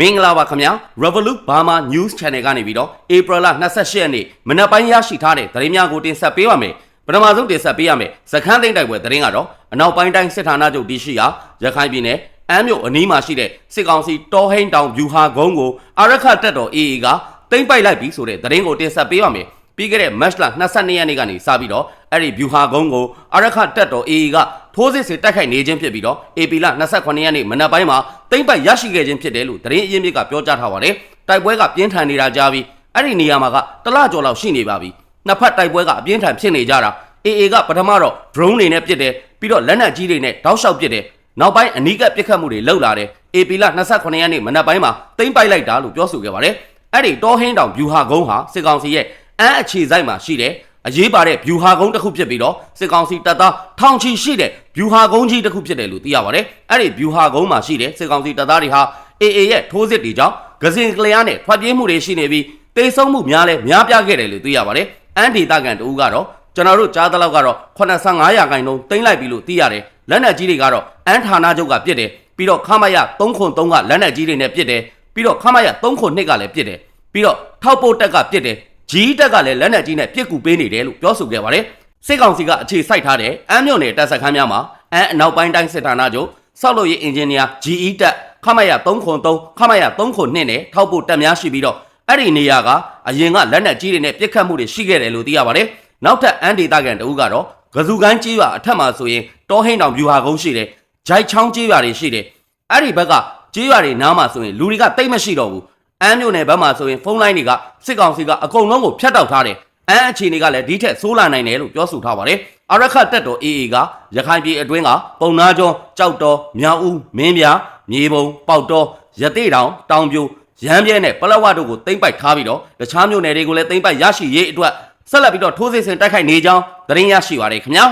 မင်္ဂလာပါခင်ဗျာ Revolut Burma News Channel ကနေပြီးတော့ April 28ရက်နေ့မနက်ပိုင်းရရှိထားတဲ့သတင်းများကိုတင်ဆက်ပေးပါမယ်ပထမဆုံးတင်ဆက်ပေးရမယ်စခန်းသိမ်းတိုက်ပွဲသတင်းကတော့အနောက်ပိုင်းတိုင်းစစ်ဌာနချုပ်တရှိရာရခိုင်ပြည်နယ်အမ်းမြို့အနီးမှာရှိတဲ့စစ်ကောင်စီတောဟိန်းတောင်ဗျူဟာကုန်းကိုအာရခတက်တော် AA ကသိမ်းပိုက်လိုက်ပြီဆိုတဲ့သတင်းကိုတင်ဆက်ပေးပါမယ် ပြီးခဲ့တဲ့ match လ22ရက်နေ့ကနေစပြီးတော့အဲ့ဒီဗျူဟာကုန်းကိုအာရခတက်တော် AA ကထိုးစစ်ဆင်တိုက်ခိုက်နေခြင်းဖြစ်ပြီးတော့ AP လ28ရက်နေ့မနက်ပိုင်းမှာသိမ့်ပိုက်ရရှိခဲ့ခြင်းဖြစ်တယ်လို့သတင်းအရင်းမြစ်ကပြောကြားထားပါတယ်။တိုက်ပွဲကပြင်းထန်နေတာကြားပြီးအဲ့ဒီနေရာမှာကတလကျော်လောက်ရှိနေပါပြီ။နှစ်ဖက်တိုက်ပွဲကအပြင်းထန်ဖြစ်နေကြတာ AA ကပထမတော့ drone တွေနဲ့ပစ်တယ်ပြီးတော့လက်နက်ကြီးတွေနဲ့တောက်လျှောက်ပစ်တယ်နောက်ပိုင်းအနီးကပ်ပစ်ခတ်မှုတွေလုပ်လာတယ် AP လ28ရက်နေ့မနက်ပိုင်းမှာသိမ့်ပိုက်လိုက်တာလို့ပြောဆိုခဲ့ပါတယ်။အဲ့ဒီတောဟင်းတောင်ဗျူဟာကုန်းဟာစစ်ကောင်စီရဲ့ အမ်းအခြေစိုက်မှာရှိတယ်အရေးပါတဲ့ဗျူဟာကုန်းတစ်ခုဖြစ်ပြီးတော့စစ်ကောင်စီတပ်သားထောင်ချီရှိတဲ့ဗျူဟာကုန်းကြီးတစ်ခုဖြစ်တယ်လို့သိရပါတယ်။အဲ့ဒီဗျူဟာကုန်းမှာရှိတဲ့စစ်ကောင်စီတပ်သားတွေဟာ AA ရဲ့ထိုးစစ်တွေကြောင့်ဂစင်ကလျားနဲ့ထွက်ပြေးမှုတွေရှိနေပြီးတေဆုံးမှုများလဲများပြားခဲ့တယ်လို့သိရပါတယ်။အန်ဒေတာကန်တူကတော့ကျွန်တော်တို့ကြားသလောက်ကတော့85ရာခိုင်နှုန်းတင်လိုက်ပြီလို့သိရတယ်။လက်နက်ကြီးတွေကတော့အန်ဌာနချုပ်ကပြစ်တယ်ပြီးတော့ခမရ303ကလက်နက်ကြီးတွေနဲ့ပြစ်တယ်ပြီးတော့ခမရ302ကလည်းပြစ်တယ်ပြီးတော့ထောက်ပို့တက်ကပြစ်တယ် ဂျီးတက်ကလည်းလက်နက်ကြီးနဲ့ပြစ်ကူပေးနေတယ်လို့ပြောဆိုခဲ့ပါတယ်စစ်ကောင်စီကအခြေစိုက်ထားတဲ့အမ်းမြို့နယ်တပ်စခန်းများမှာအမ်းအနောက်ပိုင်းတိုင်းစစ်ဌာနချုပ်စောက်လို့ရေးအင်ဂျင်နီယာ GE တက်ခမရ303ခမရ302နဲ့ထောက်ပို့တက်များရှိပြီးတော့အဲ့ဒီနေရာကအရင်ကလက်နက်ကြီးတွေနဲ့ပြစ်ခတ်မှုတွေရှိခဲ့တယ်လို့သိရပါတယ်နောက်ထပ်အန်ဒေတာကန်တဦးကတော့ဂဇူကိုင်းကြီးရွာအထက်မှာဆိုရင်တောဟိန်းတောင်ဗျူဟာကုန်းရှိတယ်ဂျိုက်ချောင်းကြီးရွာတွေရှိတယ်အဲ့ဒီဘက်ကကြီးရွာတွေနားမှာဆိုရင်လူတွေကတိတ်မရှိတော့ဘူး အမ်းမြို့နယ်ဘက်မှာဆိုရင်ဖုန်းလိုင်းတွေကစစ်ကောင်စီကအကုန်လုံးကိုဖျက်တောက်ထားတယ်အမ်းအခြေအနေကလည်းဒီထက်ဆိုးလာနိုင်တယ်လို့ပြောဆိုထားပါတယ်အရခတ်တက်တော် AA ကရခိုင်ပြည်အတွင်းကပုံနာကျော်ကြောက်တော်မြောက်ဦးမင်းပြမြေပုံပေါက်တော်ရတိတောင်တောင်ပြိုရမ်းပြဲနဲ့ပလက်ဝတို့ကိုတိမ့်ပိုက်ထားပြီးတော့တခြားမြို့နယ်တွေကိုလည်းတိမ့်ပိုက်ရရှိရေးအတွက်ဆက်လက်ပြီးတော့ထိုးစစ်ဆင်တိုက်ခိုက်နေကြောင်းသတင်းရရှိပါရခင်ဗျာ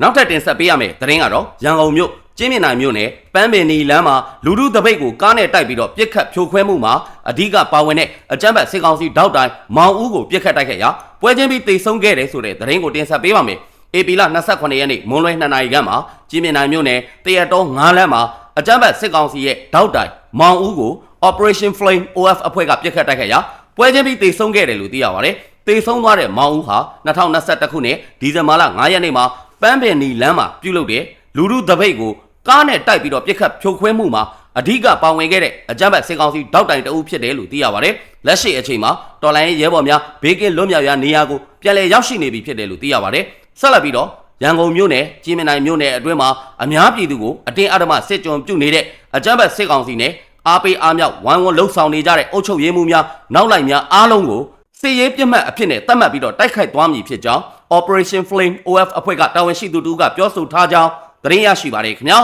နောက်ထပ်တင်ဆက်ပေးရမယ်သတင်းကတော့ရန်ကုန်မြို့ ကျင်းမြင့်နိုင်မြို့နယ်ပန်းပင်နီလမ်းမှာလူလူတပိတ်ကိုကားနဲ့တိုက်ပြီးတော့ပြစ်ခတ်ဖြိုခွဲမှုမှာအဓိကပါဝင်တဲ့အကြမ်းဖက်စစ်ကောင်စီတောက်တိုင်းမောင်ဦးကိုပြစ်ခတ်တိုက်ခဲ့ရာပွဲချင်းပြီးတိတ်ဆုံးခဲ့တယ်ဆိုတဲ့သတင်းကိုတင်ဆက်ပေးပါမယ်။ AP လ28ရက်နေ့မွန်းလွဲ2နာရီခန့်မှာကျင်းမြင့်နိုင်မြို့နယ်တရတော်9လမ်းမှာအကြမ်းဖက်စစ်ကောင်စီရဲ့တောက်တိုင်းမောင်ဦးကို Operation Flame OF အဖွဲ့ကပြစ်ခတ်တိုက်ခဲ့ရာပွဲချင်းပြီးတိတ်ဆုံးခဲ့တယ်လို့သိရပါတယ်။တိတ်ဆုံးသွားတဲ့မောင်ဦးဟာ2021ခုနှစ်ဒီဇင်ဘာလ9ရက်နေ့မှာပန်းပင်နီလမ်းမှာပြုလုပ်တဲ့လူလူတပိတ်ကို ကားနဲ့တိုက်ပြီးတော့ပြစ်ခတ်ဖြိုခွဲမှုမှာအဓိကပါဝင်ခဲ့တဲ့အကြမ်းဖက်စစ်ကောင်စီတောက်တိုင်တအုပ်ဖြစ်တယ်လို့သိရပါတယ်။လက်ရှိအချိန်မှာတော်လိုင်းရဲဘော်များဘေးကင်းလွတ်မြောက်ရာနေရာကိုပြန်လည်ရောက်ရှိနေပြီဖြစ်တယ်လို့သိရပါတယ်။ဆက်လက်ပြီးတော့ရန်ကုန်မြို့နယ်ကြီးမနိုင်မြို့နယ်အတွင်းမှာအများပြည်သူကိုအတင်းအဓမ္မစစ်ကြုံပြုနေတဲ့အကြမ်းဖက်စစ်ကောင်စီနဲ့အားပေးအားမြောက်ဝိုင်းဝန်းလှုပ်ဆောင်နေကြတဲ့အုပ်ချုပ်ရေးမှုများနောက်လိုက်များအားလုံးကိုစစ်ရေးပြစ်မှတ်အဖြစ်နဲ့သတ်မှတ်ပြီးတော့တိုက်ခိုက်သွားမည်ဖြစ်ကြောင်း Operation Flame OF အဖွဲ့ကတာဝန်ရှိသူတူကပြောဆိုထားကြောင်း သတင်းရရှိပါတယ်ခင်ဗျာ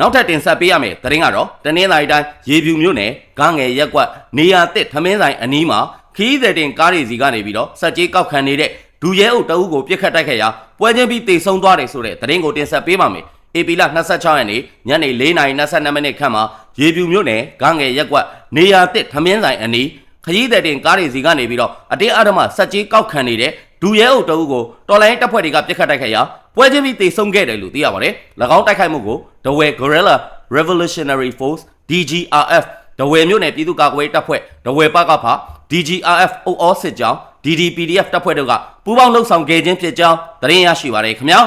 နောက်ထပ်တင်ဆက်ပေးရမယ်သတင်းကတော့တနင်္လာရီတိုင်းရေပြူမြို့နယ်ဂငယ်ရက်ကွက်နေရာတစ်ထမင်းဆိုင်အနီးမှာခီးသည်တင်ကားတွေစီကနေပြီးတော့စက်ကြီးကောက်ခံနေတဲ့ဒူရဲအုပ်တအုပ်ကိုပြစ်ခတ်တိုက်ခဲ့ရာပွဲချင်းပြီးတေဆုံးသွားတယ်ဆိုတဲ့သတင်းကိုတင်ဆက်ပေးပါမယ်။ AP လ26ရက်နေ့ညနေ4:22မိနစ်ခန့်မှာရေပြူမြို့နယ်ဂငယ်ရက်ကွက်နေရာတစ်ထမင်းဆိုင်အနီးခရီးသည်တင်ကားတွေစီကနေပြီးတော့အတင်းအဓမ္မစက်ကြီးကောက်ခံနေတဲ့ဒူရဲအုပ်တအုပ်ကိုတော်လိုင်းတပ်ဖွဲ့တွေကပြစ်ခတ်တိုက်ခဲ့ရာ ပွဲချင်းပြီးတေဆုံးခဲ့တယ်လို့သိရပါတယ်။၎င်းတိုက်ခိုက်မှုကို The Way Guerrilla Revolutionary Force DGRF ဒဝယ်မြို့နယ်ပြည်သူ့ကာကွယ်ရေးတပ်ဖွဲ့ဒဝယ်ပကဖ DGRF အုပ်အောစစ်ကြောင်း DDPDF တပ်ဖွဲ့တို့ကပူးပေါင်းလှုပ်ဆောင်ခဲ့ခြင်းဖြစ်ကြောင်းသတင်းရရှိပါရခင်ဗျာ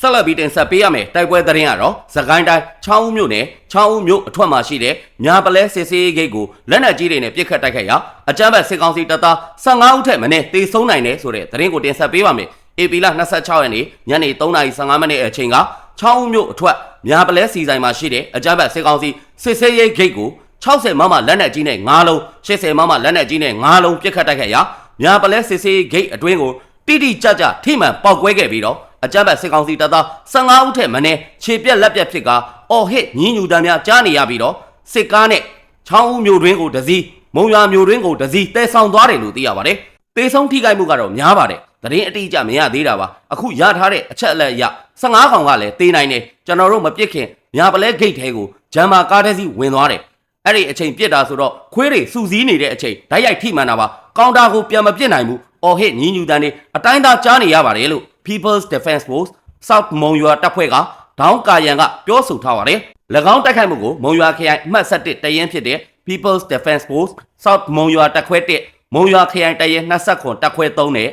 ဆက်လက်ပြီးတင်ဆက်ပေးရမယ်တိုက်ပွဲသတင်းကတော့သခိုင်းတိုင်းချောင်းဦးမြို့နယ်ချောင်းဦးမြို့အထွတ်မှာရှိတဲ့ညာပလဲစစ်စေးဂိတ်ကိုလက်နက်ကြီးတွေနဲ့ပစ်ခတ်တိုက်ခိုက်ရာအကြမ်းဖက်စစ်ကောင်စီတပ်သား15ဦးထက်မနည်းတေဆုံးနိုင်တယ်ဆိုတဲ့သတင်းကိုတင်ဆက်ပေးပါမယ် AP လ26ရက်နေ့ညနေ3:15မိနစ်အချိန်ကချောင်းဦးမြို့အထွတ်ညာပလဲစီဆိုင်မှာရှိတဲ့အကြမ်းဖက်စစ်ကောင်စီစစ်စေးရေးဂိတ်ကို60မမလက်နက်ကြီးနဲ့9လုံး80မမလက်နက်ကြီးနဲ့9လုံးပစ်ခတ်တိုက်ခိုက်ရာညာပလဲစစ်စေးဂိတ်အတွင်းကိုတိတိကျကျထိမှန်ပောက်ကွဲခဲ့ပြီးတော့အကြမ်းဖက်စစ်ကောင်စီတပ်သား15ဦးထက်မနည်းခြေပြက်လက်ပြက်ဖြစ်ကအော်ဟစ်ညင်းညူတမ်းများကြားနေရပြီးတော့စစ်ကားနဲ့ချောင်းဦးမြို့တွင်းကိုတစည်းမုံရွာမြို့တွင်းကိုတစည်းတဲဆောင်သွားတယ်လို့သိရပါတယ်။တေဆုံးထိခိုက်မှုကတော့များပါတယ်။ သတင်းအတိအကျမရသေးတာပါ။အခုရထားတဲ့အချက်အလက်အရ15ကောင်ကလည်းတေးနိုင်တယ်။ကျွန်တော်တို့မပြစ်ခင်ညာပလဲဂိတ်ထဲကိုဂျမ်မာကားတစ်စီးဝင်သွားတယ်။အဲ့ဒီအချိန်ပြစ်တာဆိုတော့ခွေးတွေစူစည်းနေတဲ့အချိန်ဓာတ်ရိုက်ထိမှန်တာပါ။ကောင်တာကိုပြန်မပြစ်နိုင်ဘူး။အော်ဟစ်ညင်းညူတန်းနေအတိုင်းသားကြားနေရပါတယ်လို့ People's Defense Force South မုံရွာတပ်ဖွဲ့ကဒေါင်းကာယံကပြောဆိုထားပါတယ်၎င်းတိုက်ခိုက်မှုကိုမုံရွာခရိုင်အမှတ်7တရင်ဖြစ်တဲ့ People's Defense Force South မုံရွာတပ်ခွဲ1မုံရွာခရိုင်တရင်29တပ်ခွဲ3နဲ့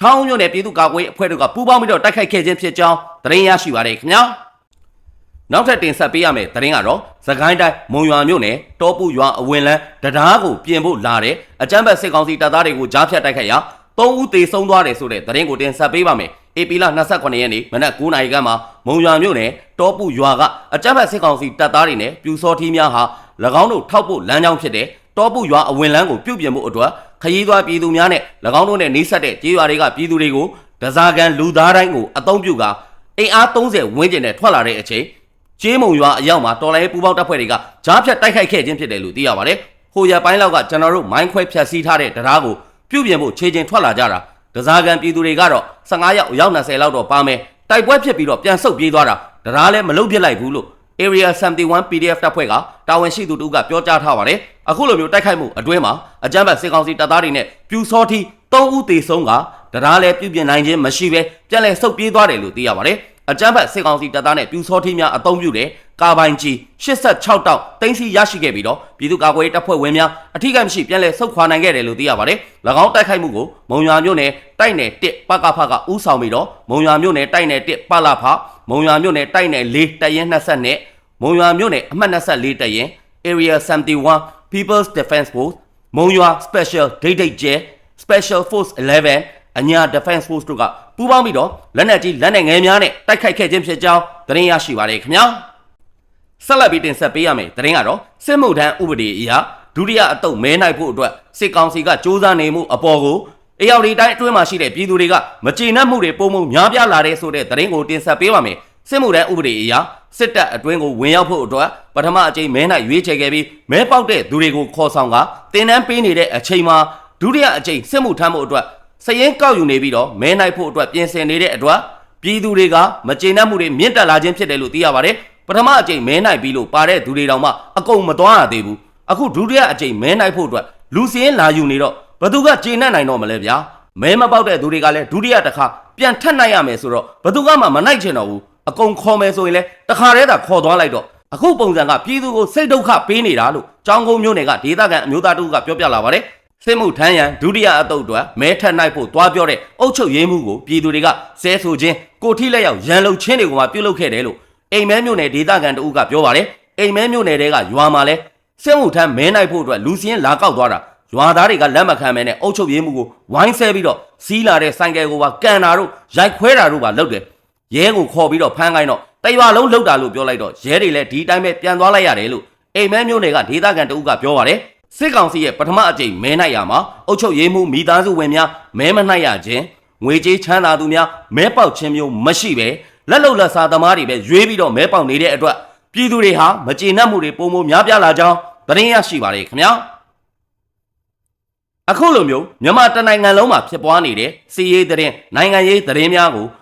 ချောင်းညွန့်နယ်ပြည်သူ့ကာကွယ်ရေးအဖွဲ့တို့ကပူးပေါင်းပြီးတော့တိုက်ခိုက်ခဲ့ခြင်းဖြစ်ကြောင်းသတင်းရရှိပါတယ်ခင်ဗျာနောက်ထပ်တင်ဆက်ပေးရမယ့်သတင်းကတော့သခိုင်းတိုင်းမုံရွာမြို့နယ်တောပူရွာအဝင်လန်းတရားကိုပြင်ဖို့လာတဲ့အကြမ်းဖက်စစ်ကောင်စီတပ်သားတွေကိုကြားဖြတ်တိုက်ခိုက်ရာ၃ဦးသေဆုံးသွားတယ်ဆိုတဲ့သတင်းကိုတင်ဆက်ပေးပါမယ်။ဧပြီလ29ရက်နေ့မနက်9:00နာရီခန့်မှာမုံရွာမြို့နယ်တောပူရွာကအကြမ်းဖက်စစ်ကောင်စီတပ်သားတွေနဲ့ပြူစောထီးများဟာ၎င်းတို့ထောက်ဖို့လမ်းကြောင်းဖြစ်တဲ့တောပူရွာအဝင်လန်းကိုပြုတ်ပြင်မှုအတွက် ခရီးသွားပြည်သူများနဲ့၎င်းတို့နဲ့နှိစက်တဲ့ကြေးရွာတွေကပြည်သူတွေကိုဒဇာကန်လူသားတိုင်းကိုအုံပြုကာအင်အား30ဝန်းကျင်နဲ့ထွက်လာတဲ့အချိန်ကျေးမုံရွာအရောက်မှာတော်လိုင်းပူပေါင်းတပ်ဖွဲ့တွေကကြားဖြတ်တိုက်ခိုက်ခဲ့ခြင်းဖြစ်တယ်လို့သိရပါတယ်။ဟိုရပိုင်းလောက်ကကျွန်တော်တို့မိုင်းခွဲဖြတ်စည်းထားတဲ့တရားကိုပြုတ်ပြင်ဖို့ခြေချင်းထွက်လာကြတာဒဇာကန်ပြည်သူတွေကတော့15ရောက်ရောက်20လောက်တော့ပါမယ်။တိုက်ပွဲဖြစ်ပြီးတော့ပြန်ဆုတ်ပြေးသွားတာတရားလည်းမလုတ်ပြစ်လိုက်ဘူးလို့ Area 71 PDF တပ်ဖွဲ့ကတာဝန်ရှိသူတို့ကပြောကြားထားပါတယ်။အခုလိုမျိုးတိုက်ခိုက်မှုအတွင်းမှာအကြမ်းဖက်စစ်ကောင်စီတပ်သားတွေနဲ့ပြူစောထီ3ဦးသေဆုံးကတရားလည်းပြုတ်ပြင်နိုင်ခြင်းမရှိဘဲပြန်လည်ဆုတ်ပြေးသွားတယ်လို့သိရပါတယ်။အကြမ်းဖက်စစ်ကောင်စီတပ်သားနဲ့ပြူစောထီများအုံပြုတဲ့ကာပိုင်ကြီး86တောက်တင်းစီရရှိခဲ့ပြီးတော့ပြည်သူ့ကာကွယ်ရေးတပ်ဖွဲ့ဝင်များအထူးကမရှိပြန်လည်ဆုတ်ခွာနိုင်ခဲ့တယ်လို့သိရပါတယ်။၎င်းတိုက်ခိုက်မှုကိုမုံရွာမြို့နယ်တိုက်နယ်1ပကဖကဥဆောင်ပြီးတော့မုံရွာမြို့နယ်တိုက်နယ်1ပလာဖမုံရွာမြို့နယ်တိုက်နယ်4တရင်20နဲ့ မုံရွာမြို့နယ်အမှတ်24တရင် Area 71 People's Defense Force မုံရွာ Special Date Date J Special Force 11အညာ Defense Force တို့ကပူးပေါင်းပြီးတော့လက်နက်ကြီးလက်နက်ငယ်များနဲ့တိုက်ခိုက်ခဲ့ခြင်းဖြစ်ကြောင်းသတင်းရရှိပါတယ်ခင်ဗျာဆက်လက်ပြီးတင်ဆက်ပေးရမယ်သတင်းကတော့စစ်မှုထမ်းဥပဒေအရဒုတိယအတုပ်မဲနိုင်ဖို့အတွက်စစ်ကောင်စီကစ조사နေမှုအပေါ်ကိုအေရောက်ဒီတိုင်းအတွင်းမှာရှိတဲ့ပြည်သူတွေကမကျေနပ်မှုတွေပုံမှုများပြားလာတဲ့ဆိုတဲ့သတင်းကိုတင်ဆက်ပေးပါမယ် စစ်မှုထမ်းဥပဒေအရစစ်တပ်အတွင်းကိုဝင်ရောက်ဖို့အတွက်ပထမအကြိမ်မဲနိုင်ရွေးချယ်ခဲ့ပြီးမဲပေါက်တဲ့သူတွေကိုခေါ်ဆောင်ကတင်နန်းပေးနေတဲ့အချိန်မှာဒုတိယအကြိမ်စစ်မှုထမ်းဖို့အတွက်စရင်ကောက်ယူနေပြီးတော့မဲနိုင်ဖို့အတွက်ပြင်ဆင်နေတဲ့အတွက်ပြည်သူတွေကမကျေနပ်မှုတွေမြင့်တက်လာခြင်းဖြစ်တယ်လို့သိရပါတယ်ပထမအကြိမ်မဲနိုင်ပြီးလို့ပါတဲ့သူတွေတောင်မှအကုန်မသွားရသေးဘူးအခုဒုတိယအကြိမ်မဲနိုင်ဖို့အတွက်လူစင်းလာယူနေတော့ဘသူကကျေနပ်နိုင်တော့မလဲဗျာမဲမပေါက်တဲ့သူတွေကလည်းဒုတိယတစ်ခါပြန်ထပ်နိုင်ရမယ်ဆိုတော့ဘသူကမှမနိုင်ချင်တော့ဘူး အကုန်ခေါ်မယ်ဆိုရင်လည်းတခါတည်းသာခေါ်သွားလိုက်တော့အခုပုံစံကပြည်သူကိုစိတ်ဒုက္ခပေးနေတာလို့ចောင်းကုန်းမျိုးနယ်ကဒေသခံအမျိုးသားတို့ကပြောပြလာပါတယ်စစ်မှုထမ်းရန်ဒုတိယအတုပ်အတွက်မဲထက်နိုင်ဖို့တွားပြောတဲ့အုပ်ချုပ်ရေးမှုကိုပြည်သူတွေကဆဲဆိုခြင်းကိုထိလက်ရောက်ရန်လုံချင်းတွေကိုမှပြုတ်လုခဲ့တယ်လို့အိမ်မဲမျိုးနယ်ဒေသခံတို့ကပြောပါတယ်အိမ်မဲမျိုးနယ်တွေကရွာမှာလဲစစ်မှုထမ်းမဲနိုင်ဖို့အတွက်လူစင်းလာကောက်သွားတာရွာသားတွေကလက်မခံမဲနဲ့အုပ်ချုပ်ရေးမှုကိုဝိုင်းဆဲပြီးတော့စီးလာတဲ့ဆိုင်ကယ်ကိုပါကန်တာတို့ရိုက်ခွဲတာတို့ပါလုပ်တယ် ရဲကိုခေါ်ပြီးတော့ဖမ်းခိုင်းတော့တရွာလုံးလှုပ်တာလို့ပြောလိုက်တော့ရဲတွေလည်းဒီတိုင်းပဲပြန်သွားလိုက်ရတယ်လို့အိမ်မဲမျိုးနယ်ကဒေသခံတို့ကပြောပါတယ်စစ်ကောင်စီရဲ့ပထမအကြိမ်မဲနိုင်ရမှာအုပ်ချုပ်ရေးမှုမိသားစုဝင်များမဲမနိုင်ရခြင်းငွေကြေးချမ်းသာသူများမဲပေါက်ခြင်းမျိုးမရှိပဲလက်လုံလက်စားသမားတွေပဲရွေးပြီးတော့မဲပေါက်နေတဲ့အတွက်ပြည်သူတွေဟာမကျေနပ်မှုတွေပုံမများပြားလာကြောင်းသတင်းရရှိပါတယ်ခင်ဗျာအခုလိုမျိုးမြန်မာတနိုင်ငံလုံးမှာဖြစ်ပွားနေတဲ့စီးရေးသတင်းနိုင်ငံရေးသတင်းများကို